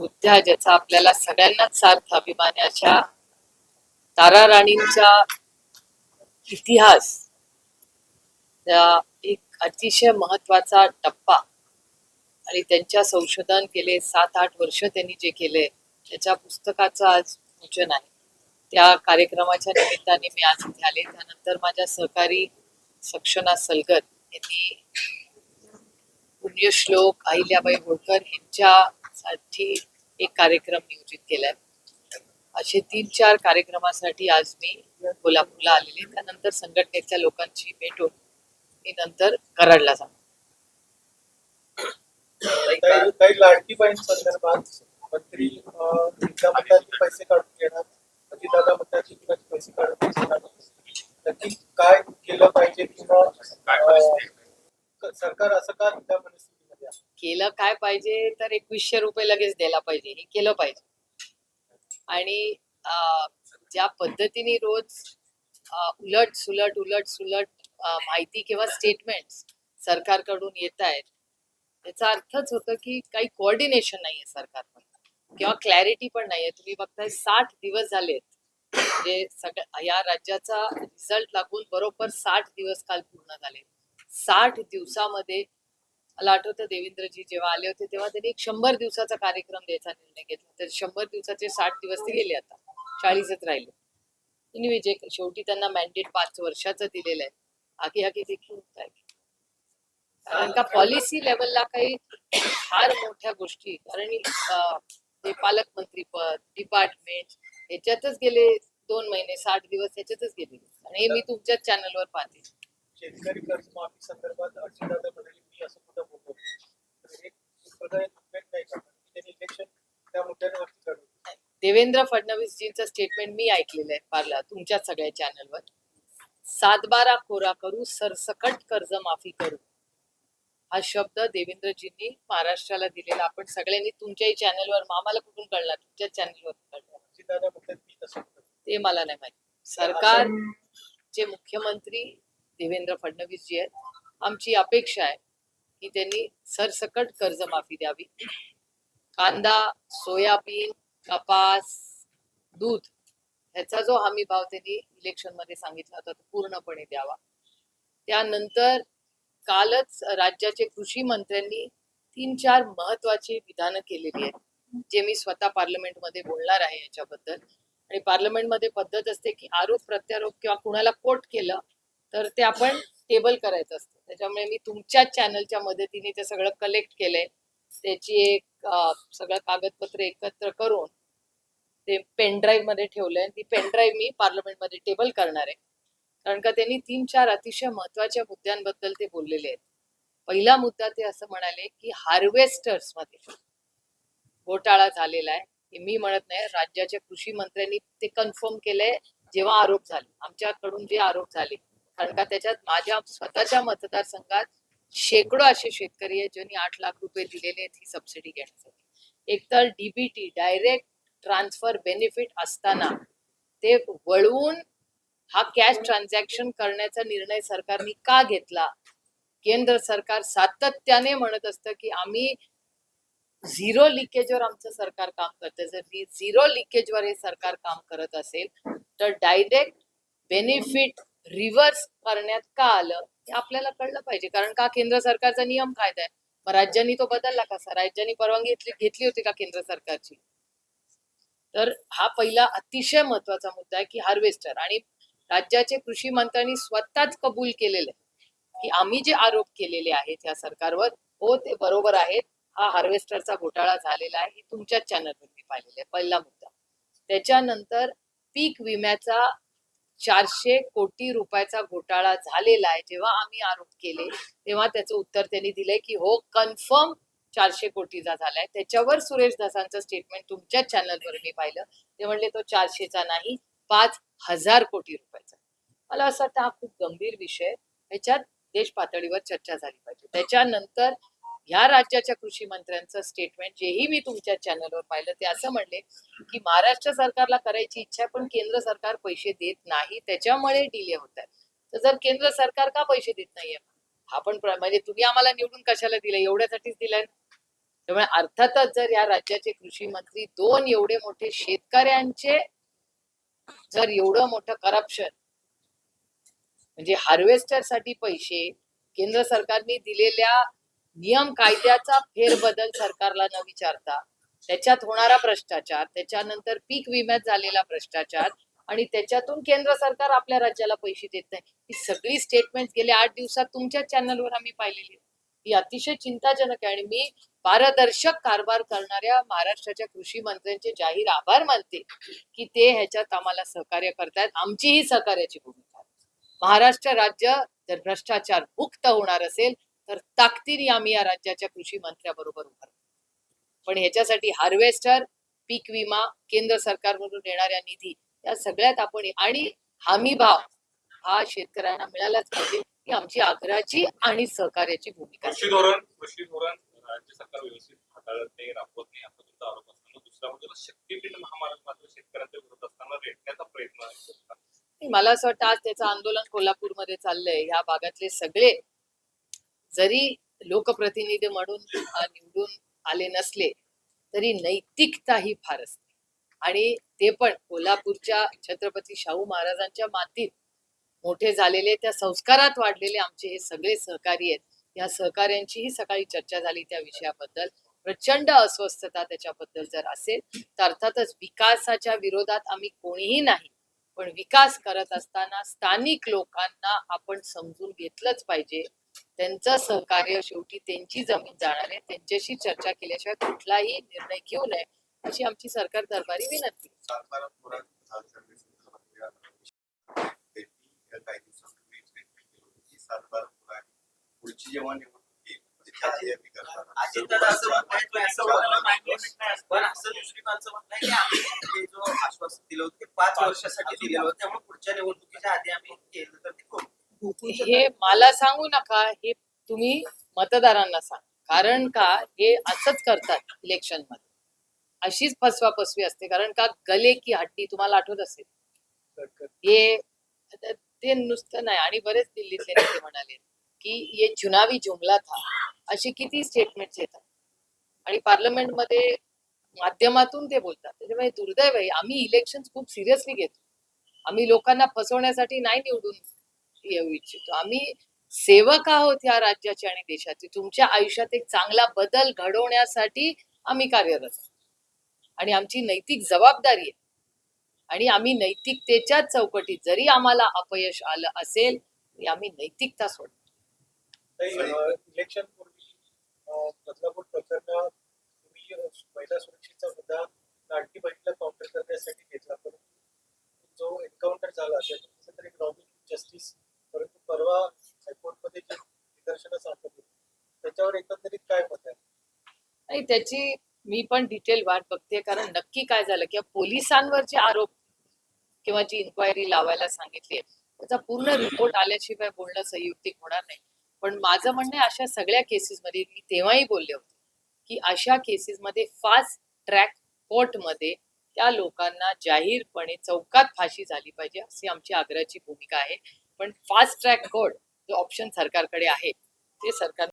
बुद्ध्या ज्याचा आपल्याला सगळ्यांनाच सार्थ अभिमानाच्या तारा राणींचा इतिहास एक अतिशय महत्त्वाचा टप्पा. आणि त्यांच्या संशोधन केले सात आठ वर्ष त्यांनी जे केले त्याच्या पुस्तकाचं आज पूजन आहे. त्या कार्यक्रमाच्या निमित्ताने मी आज इथे आले. त्यानंतर माझ्या सहकारी सक्षना सलगर यांनी पुण्यश्लोक अहिल्याबाई होळकर यांच्यासाठी एक कार्यक्रम नियोजित केलाय. असे तीन चार कार्यक्रमासाठी आज मी कोल्हापूरला आलेले त्यानंतर संघटनेच्या लोकांची भेटून मी नंतर कराडला जाणार. काही लाडकी बहीण संदर्भात मंत्री पैसे काढून घेणार अजितदादा म्हणतात की पैसे काढून नक्की काय केलं पाहिजे किंवा सरकार असं का केलं काय पाहिजे तर एकवीसशे रुपये लगेच द्यायला पाहिजे हे केलं पाहिजे. आणि ज्या पद्धतीने रोज उलट सुलट उलट सुलट माहिती किंवा स्टेटमेंट सरकारकडून येत आहेत त्याचा अर्थच होतं की काही कोऑर्डिनेशन नाहीये सरकारकडून किंवा क्लॅरिटी पण नाहीये. तुम्ही बघताय साठ दिवस झालेत. म्हणजे सगळ्या या राज्याचा रिझल्ट लागून बरोबर साठ दिवस काल पूर्ण झाले. साठ दिवसामध्ये मला आठवतं देवेंद्रजी जेव्हा आले होते तेव्हा त्यांनी एक शंभर दिवसाचा कार्यक्रम द्यायचा निर्णय घेतला. तर शंभर दिवसाचे साठ दिवस ते गेले आता. चाळीसच राहिले. Anyway, जे शेवटी त्यांना मॅन्डेट पाच वर्षाचं दिलेलं आहे. आगी आगी देखील होत आहे. कारण का पॉलिसी लेवलला काही फार मोठ्या गोष्टी कारण ते पालकमंत्री पद डिपार्टमेंट याच्यातच गेले दोन महिने साठ दिवस ह्याच्यातच गेले. आणि हे मी तुमच्याच चॅनलवर पाहते. शेतकरी कर्जमाफी संदर्भात मी असं कुठं बोलतो तर एक प्रकारे movement नाही का त्यांनी इलेक्शन त्या मुद्द्यांवरती काढून देवेंद्र फडणवीसजींचं स्टेटमेंट मी ऐकलेलं आहे पार्ला तुमच्या सगळ्या चॅनलवर सातबारा कोरा करू सरसकट कर्ज माफी करू. हा शब्द देवेंद्रजींनी महाराष्ट्राला दिलेला. आपण सगळ्यांनी तुमच्याही चॅनलवर आम्हाला कुठून कळला तुमच्याच चॅनलवर ते मला नाही माहिती. सरकारचे मुख्यमंत्री देवेंद्र फडणवीस जी आहेत आमची अपेक्षा आहे की त्यांनी सरसकट कर्जमाफी द्यावी. कांदा सोयाबीन कपास दूध ह्याचा जो हमी भाव त्यांनी इलेक्शनमध्ये सांगितला होता तो पूर्णपणे द्यावा. त्यानंतर कालच राज्याचे कृषी मंत्र्यांनी तीन चार महत्वाची विधानं केलेली आहेत जे मी स्वतः पार्लमेंटमध्ये बोलणार आहे याच्याबद्दल. आणि पार्लमेंटमध्ये पद्धत असते की आरोप प्रत्यारोप किंवा कुणाला कोट केलं तर ते आपण टेबल करायचं असतं. त्याच्यामुळे मी तुमच्याच चॅनलच्या मदतीने ते सगळं कलेक्ट केलंय. त्याची एक सगळं कागदपत्र एकत्र करून ते पेनड्राईव्हमध्ये ठेवलंय. ती पेनड्राईव्ह मी पार्लमेंटमध्ये टेबल करणार आहे. कारण का त्यांनी तीन चार अतिशय महत्त्वाच्या मुद्द्यांबद्दल ते बोललेले आहेत. पहिला मुद्दा ते असं म्हणाले की हार्वेस्टर्समध्ये घोटाळा झालेला आहे. हे मी म्हणत नाही. राज्याच्या कृषी मंत्र्यांनी ते कन्फर्म केलंय. जेव्हा आरोप झाले. आमच्याकडून जे आरोप झाले. कारण का त्याच्यात माझ्या स्वतःच्या मतदारसंघात शेकडो असे शेतकरी आहेत ज्यांनी आठ लाख रुपये दिलेले आहेत ही सबसिडी घेण्यासाठी. एकतर डीबीटी डायरेक्ट ट्रान्सफर बेनिफिट असताना ते वळवून हा कॅश ट्रान्झॅक्शन करण्याचा निर्णय सरकारने का घेतला? केंद्र सरकार सातत्याने म्हणत असतं की आम्ही झिरो लिकेजवर आमचं सरकार काम करतं जर झिरो लिकेजवर हे सरकार काम करत असेल तर डायरेक्ट बेनिफिट रिव्हर्स करण्यात का आलं हे आपल्याला कळलं पाहिजे. कारण का केंद्र सरकारचा नियम कायदा आहे? मग राज्यांनी तो बदलला कसा? राज्यांनी परवानगी घेतली घेतली होती का केंद्र सरकारची? तर हा पहिला अतिशय महत्त्वाचा मुद्दा आहे की हार्वेस्टर आणि राज्याचे कृषी मंत्र्यांनी स्वतःच कबूल केलेले आहे की आम्ही जे आरोप केलेले आहेत या सरकारवर हो ते बरोबर आहेत. हा हार्वेस्टरचा घोटाळा झालेला आहे. हे तुमच्याच चॅनलवर मी पाहिलेलं आहे. पहिला मुद्दा. त्याच्यानंतर पीक विम्याचा चारशे कोटी रुपयाचा घोटाळा झालेला आहे. जेव्हा आम्ही आरोप केले तेव्हा त्याचं उत्तर त्यांनी दिलंय की हो कन्फर्म चारशे कोटीचा झालाय. त्याच्यावर सुरेश धसांचं स्टेटमेंट तुमच्याच चॅनलवर मी पाहिलं. ते म्हणले तो चारशेचा नाही पाच हजार कोटी रुपयाचा मला असं वाटतं हा खूप गंभीर विषय ह्याच्यात देश पातळीवर चर्चा झाली पाहिजे. त्याच्यानंतर ह्या राज्याच्या कृषी मंत्र्यांचं स्टेटमेंट जेही मी तुमच्या चॅनलवर पाहिलं ते असं म्हणले की महाराष्ट्र सरकारला करायची इच्छा पण केंद्र सरकार पैसे देत नाही त्याच्यामुळे डिले होत आहे तर जर केंद्र सरकार का पैसे देत नाहीये? हा पण म्हणजे तुम्ही आम्हाला निवडून कशाला दिलं एवढ्यासाठीच दिलंय? त्यामुळे अर्थातच जर या राज्याचे कृषी मंत्री दोन एवढे मोठे शेतकऱ्यांचे जर एवढं मोठं करप्शन म्हणजे हार्वेस्टरसाठी पैसे केंद्र सरकारने दिलेल्या नियम कायद्याचा फेरबदल सरकारला न विचारता त्याच्यात होणारा भ्रष्टाचार त्याच्यानंतर पीक विम्यात झालेला भ्रष्टाचार आणि त्याच्यातून केंद्र सरकार आपल्या राज्याला पैसे देत नाही. ही सगळी स्टेटमेंट गेल्या आठ दिवसात तुमच्या चॅनलवर आम्ही पाहिलेली ही अतिशय चिंताजनक आहे आणि मी पारदर्शक कारभार करणाऱ्या महाराष्ट्राच्या कृषी मंत्र्यांचे जाहीर आभार मानते की ते ह्याच्यात आम्हाला सहकार्य करतायत. आमची ही सहकार्याची भूमिका महाराष्ट्र राज्य जर भ्रष्टाचार मुक्त होणार असेल तर ताकदीने आम्ही या राज्याच्या कृषी मंत्र्याबरोबर उभारू पण ह्याच्यासाठी हार्वेस्टर पीक विमा केंद्र सरकारमधून येणाऱ्या निधी या सगळ्यात आपण आणि हमी भाव हा शेतकऱ्यांना मिळालाच पाहिजे ही आमची आग्रहाची आणि सहकार्याची भूमिका. कृषी धोरण कृषी धोरण राज्य सरकार व्यवस्थित हाताळत नाही राबवत नाही असा तुमचा आरोप असताना दुसऱ्या बाजूला शक्तीपीठ महामार्ग मात्र शेतकऱ्यांच्या विरोधात असताना रेटण्याचा प्रयत्न. मला असं वाटतं आज त्याचं आंदोलन कोल्हापूरमध्ये चाललंय ह्या भागातले सगळे जरी लोकप्रतिनिधी म्हणून निवडून आले नसले तरी नैतिकता ही फार असते. आणि ते पण कोल्हापूरच्या छत्रपती शाहू महाराजांच्या मातीत मोठे झालेले त्या संस्कारात वाढलेले आमचे हे सगळे सहकारी आहेत. या सहकाऱ्यांचीही सकाळी चर्चा झाली त्या विषयाबद्दल. प्रचंड अस्वस्थता त्याच्याबद्दल जर असेल तर अर्थातच विकासाच्या विरोधात आम्ही कोणीही नाही पण विकास करत असताना स्थानिक लोकांना आपण समजून घेतलंच पाहिजे. त्यांचं सहकार्य शेवटी त्यांची जमीन जाणार आहे. त्यांच्याशी चर्चा केल्याशिवाय कुठलाही निर्णय घेऊ नये अशी आमची सरकार दरबारी विनंती. पुढची जेव्हा निवडणूक पण असं की आम्ही जो आश्वासन दिलं होतं ते पाच वर्षासाठी दिलेलं होतं त्यामुळे पुढच्या निवडणुकीच्या आधी आम्ही केलं तर ते करू हे मला सांगू नका हे तुम्ही मतदारांना सांग. कारण का हे असंच करतात इलेक्शनमध्ये. अशीच फसवा फसवी असते. कारण का गले की हट्टी तुम्हाला आठवत असेल? हे ते नुसतं नाही. आणि बरेच दिल्लीतले नेते म्हणाले की ये चुनावी जुमला था. अशी किती स्टेटमेंट्स येतात. आणि पार्लमेंटमध्ये माध्यमातून ते बोलतात. त्याच्यामुळे दुर्दैव आहे. आम्ही इलेक्शन खूप सिरियसली घेतो. आम्ही लोकांना फसवण्यासाठी नाही निवडून येऊ इच्छितो. आम्ही सेवक आहोत या राज्याचे आणि देशाचे. तुमच्या आयुष्यात एक चांगला बदल घडवण्यासाठी आम्ही कार्यरत आणि आमची नैतिक जबाबदारी आहे. आणि आम्ही नैतिकतेच्याच चौकटीत जरी आम्हाला अपयश आलं असेल तरी आम्ही नैतिकता सोडतो. इलेक्शन पूर्वी बदलापूर प्रकरण तुम्ही महिला सुरक्षेचा मुद्दा लाडकी बहिणीला काउंटर करण्यासाठी घेतला. परंतु जो एन्काउंटर झाला असेल एक जस्टिस परंतु परवा हायकोर्टमध्ये जे निदर्शनं सापडली त्याच्यावर एकंदरीत काय मत आहे? नाही त्याची मी पण डिटेल वाट बघते कारण नक्की काय झालं किंवा पोलिसांवर जे आरोप किंवा जी इन्क्वायरी लावायला सांगितली आहे त्याचा पूर्ण रिपोर्ट आल्याशिवाय बोलणं संयुक्तिक होणार नाही. पण माझं म्हणणं आहे अशा सगळ्या केसेसमध्ये मी तेव्हाही बोलले होते की अशा केसेसमध्ये फास्ट ट्रॅक कोर्टमध्ये त्या लोकांना जाहीरपणे चौकात फाशी झाली पाहिजे अशी आमची आग्रहाची भूमिका आहे. पण फास्ट ट्रॅक कोर्ट जो ऑप्शन सरकारकडे आहे ते सरकार